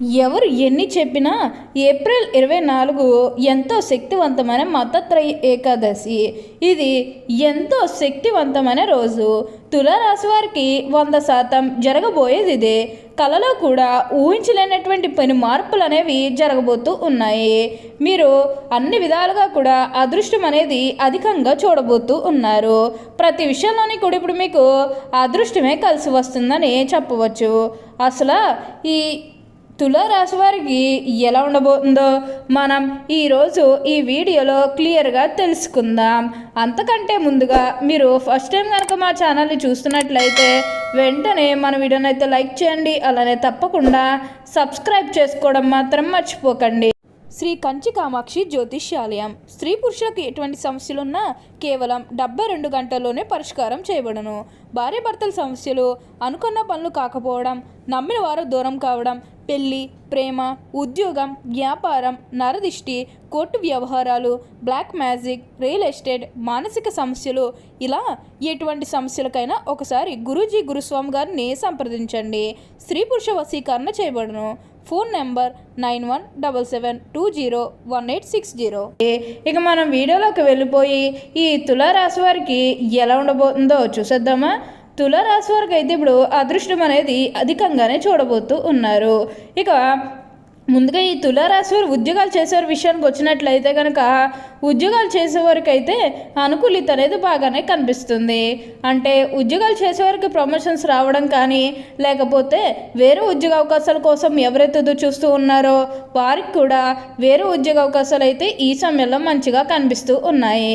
ఎవరు ఎన్ని చెప్పినా ఏప్రిల్ ఇరవై నాలుగు ఎంతో శక్తివంతమైన మతత్రయ ఏకాదశి. ఇది ఎంతో శక్తివంతమైన రోజు. తులారాశి వారికి వంద శాతం జరగబోయేది ఇదే కళలో కూడా ఊహించలేనటువంటి పని మార్పులు అనేవి జరగబోతూ ఉన్నాయి. మీరు అన్ని విధాలుగా కూడా అదృష్టం అనేది అధికంగా చూడబోతూ ఉన్నారు. ప్రతి విషయంలోని కూడా ఇప్పుడు మీకు అదృష్టమే కలిసి వస్తుందని చెప్పవచ్చు. అసలు ఈ తులారాశి వారికి ఎలా ఉండబోతుందో మనం ఈరోజు ఈ వీడియోలో క్లియర్గా తెలుసుకుందాం. అంతకంటే ముందుగా మీరు ఫస్ట్ టైం కనుక మా ఛానల్ని చూస్తున్నట్లయితే వెంటనే మన వీడియోని అయితే లైక్ చేయండి అలానే తప్పకుండా సబ్స్క్రైబ్ చేసుకోవడం మాత్రం మర్చిపోకండి. శ్రీ కంచి కామాక్షి జ్యోతిష్యాలయం. స్త్రీ పురుషులకు ఎటువంటి సమస్యలున్నా కేవలం డెబ్బై రెండు గంటల్లోనే పరిష్కారం చేయబడను. భార్యాభర్తల సమస్యలు అనుకున్న పనులు కాకపోవడం నమ్మిన వారు దూరం కావడం పెళ్ళి ప్రేమ ఉద్యోగం వ్యాపారం నరదిష్టి కోర్టు వ్యవహారాలు బ్లాక్ మ్యాజిక్ రియల్ ఎస్టేట్ మానసిక సమస్యలు. ఇలా ఎటువంటి సమస్యలకైనా ఒకసారి గురూజీ గురుస్వామి గారిని సంప్రదించండి. స్త్రీ పురుష వశీకరణ చేయబడును. Phone number nine one double seven two zero one eight six zero. ఇక మనం వీడియోలోకి వెళ్ళిపోయి ఈ తులారాశి వారికి ఎలా ఉండబోతుందో చూసేద్దామా? తులారాశి వారికి అయితే ఇప్పుడు అదృష్టం అనేది అధికంగానే చూడబోతూ ఉన్నారు. ఇక ముందుగా ఈ తులారాశి వారు ఉద్యోగాలు చేసేవారి విషయానికి వచ్చినట్లయితే కనుక ఉద్యోగాలు చేసేవారికి అయితే అనుకూలిత అనేది బాగానే కనిపిస్తుంది. అంటే ఉద్యోగాలు చేసేవారికి ప్రమోషన్స్ రావడం కానీ లేకపోతే వేరే ఉద్యోగ అవకాశాల కోసం ఎవరైతే ఎదురు చూస్తూ ఉన్నారో వారికి కూడా వేరే ఉద్యోగ అవకాశాలు అయితే ఈ సమయంలో మంచిగా కనిపిస్తూ ఉన్నాయి.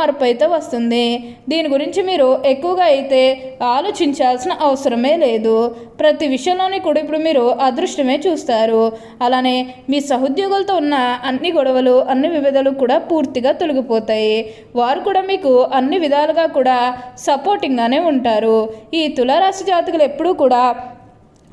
మార్పు అయితే వస్తుంది. దీని గురించి మీరు ఎక్కువగా అయితే ఆలోచించాల్సిన అవసరమే లేదు. ప్రతి విషయంలోని కూడా ఇప్పుడు మీరు అదృష్టమే చూస్తారు. అలానే మీ సహోద్యోగులతో ఉన్న అన్ని గొడవలు అన్ని విభేదాలు కూడా పూర్తిగా తొలగిపోతాయి. వారు కూడా మీకు అన్ని విధాలుగా కూడా సపోర్టింగ్గానే ఉంటారు. ఈ తులారాశి జాతకులు ఎప్పుడూ కూడా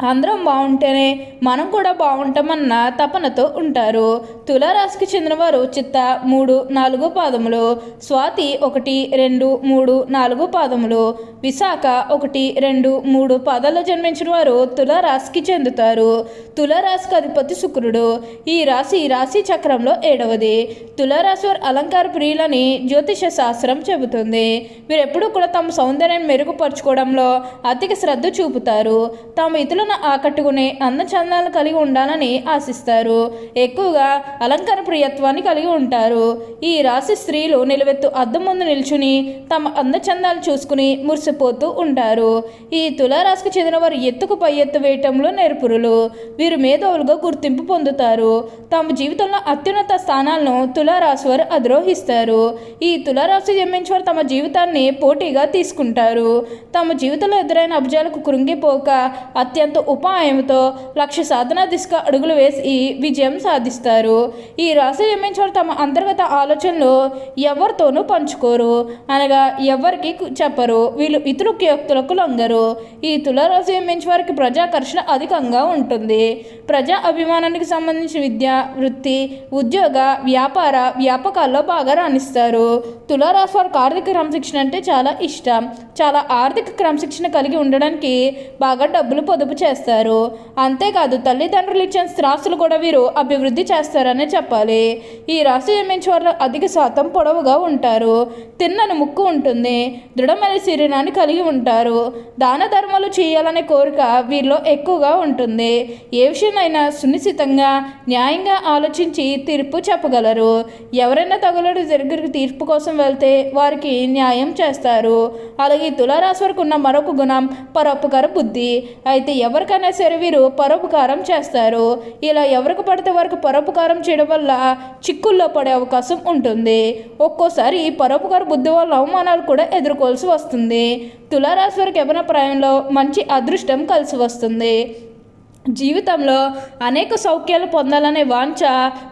అందరం బాగుంటేనే మనం కూడా బాగుంటామన్న తపనతో ఉంటారు. తులారాశికి చెందినవారు చిత్త మూడు నాలుగు పాదములు స్వాతి ఒకటి రెండు మూడు నాలుగు పాదములు విశాఖ ఒకటి రెండు మూడు పాదాల్లో జన్మించిన వారు తులారాశికి చెందుతారు. తులారాశికి అధిపతి శుక్రుడు. ఈ రాశి రాశి చక్రంలో ఏడవది. తులారాశి వారు అలంకార ప్రియులని జ్యోతిష శాస్త్రం చెబుతుంది. వీరెప్పుడూ కూడా తమ సౌందర్యాన్ని మెరుగుపరచుకోవడంలో అధిక శ్రద్ధ చూపుతారు. తాము ఇతరులను ఆకట్టుకునే అందచందాలను కలిగి ఉండాలని ఆశిస్తారు. ఎక్కువగా అలంకార ప్రియత్వాన్ని కలిగి ఉంటారు. ఈ రాశి స్త్రీలు నిలవెత్తు అద్దం ముందు నిల్చుని తమ అందచందాలు చూసుకుని మురిసిపోతూ ఉంటారు. ఈ తులారాశికి చెందిన వారు ఎత్తుకు పై ఎత్తు వేయటంలో నేర్పురులు. వీరు మేధావులుగా గుర్తింపు పొందుతారు. తమ జీవితంలో అత్యున్నత స్థానాలను తులారాశి వారు అధిరోహిస్తారు. ఈ తులారాశి జన్మించిన వారు తమ జీవితాన్ని పోటీగా తీసుకుంటారు. తమ జీవితంలో ఎదురైన అభిజాలకు కృంగిపోక అత్యంత ఉపాయంతో లక్ష్య సాధన దిశగా అడుగులు వేసి విజయం సాధిస్తారు. ఈ రాశి జన్మించిన వారు తమ అంతర్గత ఆలోచనలు ఎవరితోనూ పంచుకోరు. అనగా ఎవరికి చెప్పరు. వీళ్ళు ఇతరు వ్యక్తులకు లొంగరు. ఈ తులారాశి జన్మించే వారికి ప్రజాకర్షణ అధికంగా ఉంటుంది. ప్రజా అభిమానానికి సంబంధించిన విద్య వృత్తి ఉద్యోగ వ్యాపార వ్యాపకాల్లో బాగా రాణిస్తారు. తులారాశి వారికి ఆర్థిక క్రమశిక్షణ అంటే చాలా ఇష్టం. చాలా ఆర్థిక క్రమశిక్షణ కలిగి ఉండడానికి బాగా డబ్బులు పొదుపు చేస్తారు. అంతేకాదు తల్లిదండ్రులు ఇచ్చిన స్థిరాస్తులు కూడా వీరు అభివృద్ధి చేస్తారనే చెప్పాలి. ఈ రాశి జన్మించే వారు అధిక శాతం పొడవుగా ఉంటారు. తిన్నని ముక్కు ఉంటుంది. దృఢమైన శరీరాన్ని కలిగి ఉంటారు. దాన ధర్మాలు చేయాలనే కోరిక వీరిలో ఎక్కువగా ఉంటుంది. ఏ విషయమైనా సునిశ్చితంగా న్యాయంగా ఆలోచించి తీర్పు చెప్పగలరు. ఎవరైనా తగులడు జరిగి తీర్పు కోసం వెళ్తే వారికి న్యాయం చేస్తారు. అలాగే తులారాశి వరకు ఉన్న మరొక గుణం పరోపకార బుద్ధి. అయితే ఎవరు ఎవరికైనా సరే వీరు పరోపకారం చేస్తారు. ఇలా ఎవరికి పడితే వారికి పరోపకారం చేయడం వల్ల చిక్కుల్లో పడే అవకాశం ఉంటుంది. ఒక్కోసారి పరోపకార బుద్ధి వల్ల అవమానాలు కూడా ఎదుర్కోవాల్సి వస్తుంది. తులారాశి వారికి యవన ప్రాయంలో మంచి అదృష్టం కలిసి వస్తుంది. జీవితంలో అనేక సౌఖ్యాలు పొందాలనే వాంఛ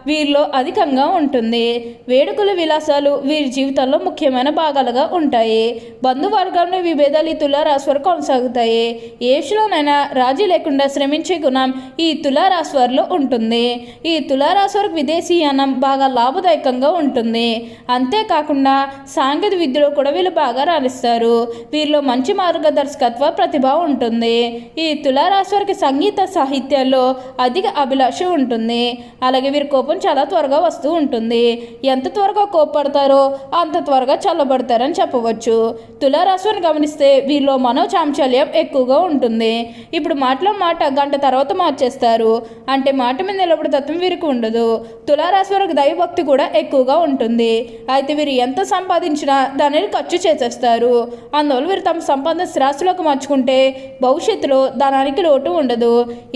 వీరిలో అధికంగా ఉంటుంది. వేడుకల విలాసాలు వీరి జీవితంలో ముఖ్యమైన భాగాలుగా ఉంటాయి. బంధువర్గంలో విభేదాలు ఈ తులారాశి వారు కొనసాగుతాయి. ఏషులోనైనా రాజీ లేకుండా శ్రమించే గుణం ఈ తులారాశి వారిలో ఉంటుంది. ఈ తులారాశి వారికి విదేశీయానం బాగా లాభదాయకంగా ఉంటుంది. అంతేకాకుండా సాంకేతిక విద్యలో కూడా వీళ్ళు బాగా రాణిస్తారు. వీరిలో మంచి మార్గదర్శకత్వ ప్రతిభ ఉంటుంది. ఈ తులారాశి వారికి సంగీత సాహిత్యాల్లో అధిక అభిలాష ఉంటుంది. అలాగే వీరి కోపం చాలా త్వరగా వస్తూ ఉంటుంది. ఎంత త్వరగా కోపడతారో అంత త్వరగా చల్లబడతారని చెప్పవచ్చు. తులారాశిని గమనిస్తే వీరిలో మనోచాంచల్యం ఎక్కువగా ఉంటుంది. ఇప్పుడు మాటలో మాట గంట తర్వాత మార్చేస్తారు. అంటే మాట మీద నిలబడి తత్వం వీరికి ఉండదు. తులారాశి వారికి దైవభక్తి కూడా ఎక్కువగా ఉంటుంది. అయితే వీరు ఎంత సంపాదించినా దానిని ఖర్చు చేసేస్తారు. అందువల్ల వీరు తమ సంపాదన స్థిరాస్తులకు మార్చుకుంటే భవిష్యత్తులో ధనానికి లోటు ఉండదు.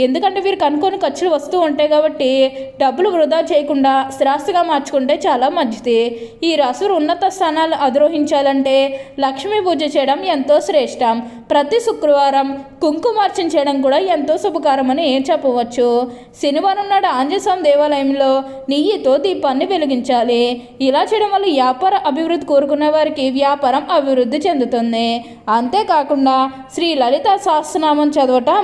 ఎందుకంటే వీరు కనుక్కొని ఖర్చులు వస్తూ ఉంటాయి కాబట్టి డబ్బులు వృధా చేయకుండా స్థిరాస్తిగా మార్చుకుంటే చాలా మంచిది. ఈ రాశులు ఉన్నత స్థానాలు అధిరోహించాలంటే లక్ష్మీ పూజ చేయడం ఎంతో శ్రేష్టం. ప్రతి శుక్రవారం కుంకుమార్చన చేయడం కూడా ఎంతో శుభకరమని చెప్పవచ్చు. శనివారం నాడు ఆంజస్వామి దేవాలయంలో నెయ్యితో దీపాన్ని వెలిగించాలి. ఇలా చేయడం వల్ల వ్యాపార అభివృద్ధి కోరుకునే వారికి వ్యాపారం అభివృద్ధి చెందుతుంది. అంతేకాకుండా శ్రీ లలిత సహస్రనామం చదవటం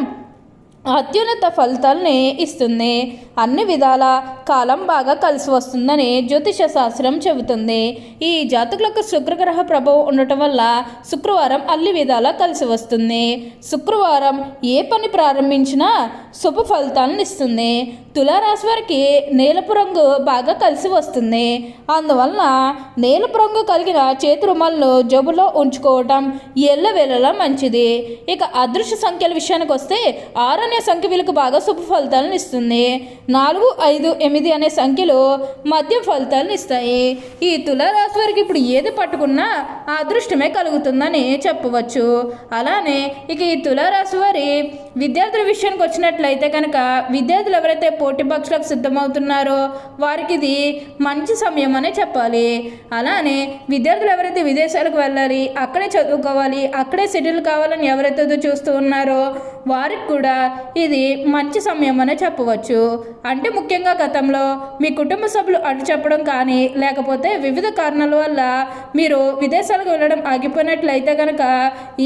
అత్యున్నత ఫలితాలని ఇస్తుంది. అన్ని విధాల కాలం బాగా కలిసి వస్తుందని జ్యోతిష శాస్త్రం చెబుతుంది. ఈ జాతకులకు శుక్రగ్రహ ప్రభావం ఉండటం వల్ల శుక్రవారం అన్ని విధాలా కలిసి వస్తుంది. శుక్రవారం ఏ పని ప్రారంభించినా శుభ ఫలితాలను ఇస్తుంది. తులారాశి వారికి నీలపు రంగు బాగా కలిసి వస్తుంది. అందువలన నీలపు రంగు కలిగిన చేతి రుమాలను జబులో ఉంచుకోవటం ఎల్లవేళలా మంచిది. ఇక అదృశ్య సంఖ్యల విషయానికి వస్తే ఆరు అనే సంఖ్య వీళ్ళకి బాగా శుభ ఫలితాలను ఇస్తుంది. నాలుగు ఐదు ఎనిమిది అనే సంఖ్యలు మధ్య ఫలితాలను ఇస్తాయి. ఈ తులారాశి వారికి ఇప్పుడు ఏది పట్టుకున్నా ఆ అదృష్టమే కలుగుతుందని చెప్పవచ్చు. అలానే ఇక ఈ తులారాశి వారి విద్యార్థుల విషయానికి వచ్చినట్లు చూసినట్లయితే కనుక విద్యార్థులు ఎవరైతే పోటీ పక్షులకు సిద్ధమవుతున్నారో వారికి ఇది మంచి సమయం అనే చెప్పాలి. అలానే విద్యార్థులు ఎవరైతే విదేశాలకు వెళ్ళాలి అక్కడే చదువుకోవాలి అక్కడే సెటిల్ కావాలని ఎవరైతే చూస్తూ ఉన్నారో వారికి కూడా ఇది మంచి సమయం అనే చెప్పవచ్చు. అంటే ముఖ్యంగా గతంలో మీ కుటుంబ సభ్యులు అడ్డు చెప్పడం కానీ లేకపోతే వివిధ కారణాల వల్ల మీరు విదేశాలకు వెళ్ళడం ఆగిపోయినట్లయితే కనుక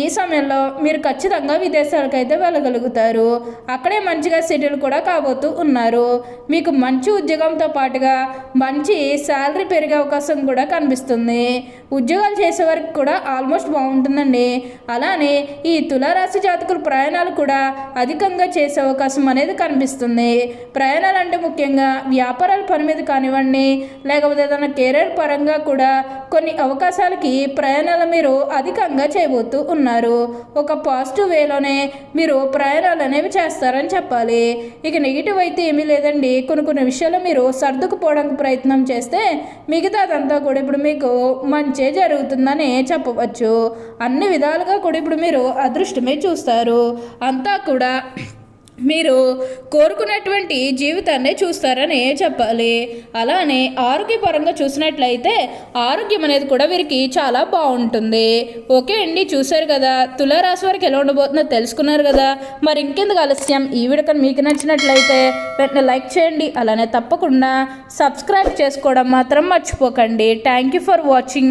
ఈ సమయంలో మీరు ఖచ్చితంగా విదేశాలకు అయితే వెళ్ళగలుగుతారు. అక్కడే మంచిగా సెటిల్ కూడా కాబోతూ ఉన్నారు. మీకు మంచి ఉద్యోగంతో పాటుగా మంచి శాలరీ పెరిగే అవకాశం కూడా కనిపిస్తుంది. ఉద్యోగాలు చేసే వారికి కూడా ఆల్మోస్ట్ బాగుంటుందండి. అలానే ఈ తులారాశి జాతకుల ప్రయాణాలు కూడా అధికంగా చేసే అవకాశం అనేది కనిపిస్తుంది. ప్రయాణాలు అంటే ముఖ్యంగా వ్యాపారాల పని మీద కానివ్వండి లేకపోతే ఏదైనా కెరీర్ పరంగా కూడా కొన్ని అవకాశాలకి ప్రయాణాలు మీరు అధికంగా చేయబోతూ ఉన్నారు. ఒక పాజిటివ్ వేలోనే మీరు ప్రయాణాలు అనేవి చేస్తారని చెప్పాలి. ఇక నెగిటివ్ అయితే ఏమీ లేదండి. కొన్ని కొన్ని విషయాలు మీరు సర్దుకుపోవడానికి ప్రయత్నం చేస్తే మిగతాదంతా కూడా ఇప్పుడు మీకు మంచే జరుగుతుందని చెప్పవచ్చు. అన్ని విధాలుగా కూడా ఇప్పుడు మీరు అదృష్టమే చూస్తారు. అంతా కూడా మీరు కోరుకున్నటువంటి జీవితాన్ని చూస్తారని చెప్పాలి. అలానే ఆరోగ్యపరంగా చూసినట్లయితే ఆరోగ్యం అనేది కూడా వీరికి చాలా బాగుంటుంది. ఓకే అండి చూశారు కదా? తులారాశి వారికి ఎలా ఉండబోతుందో తెలుసుకున్నారు కదా? మరి ఇంకెందుకు ఆలస్యం? ఈ వీడియో మీకు నచ్చినట్లయితే వెంటనే లైక్ చేయండి అలానే తప్పకుండా సబ్స్క్రైబ్ చేసుకోవడం మాత్రం మర్చిపోకండి. Thank you for watching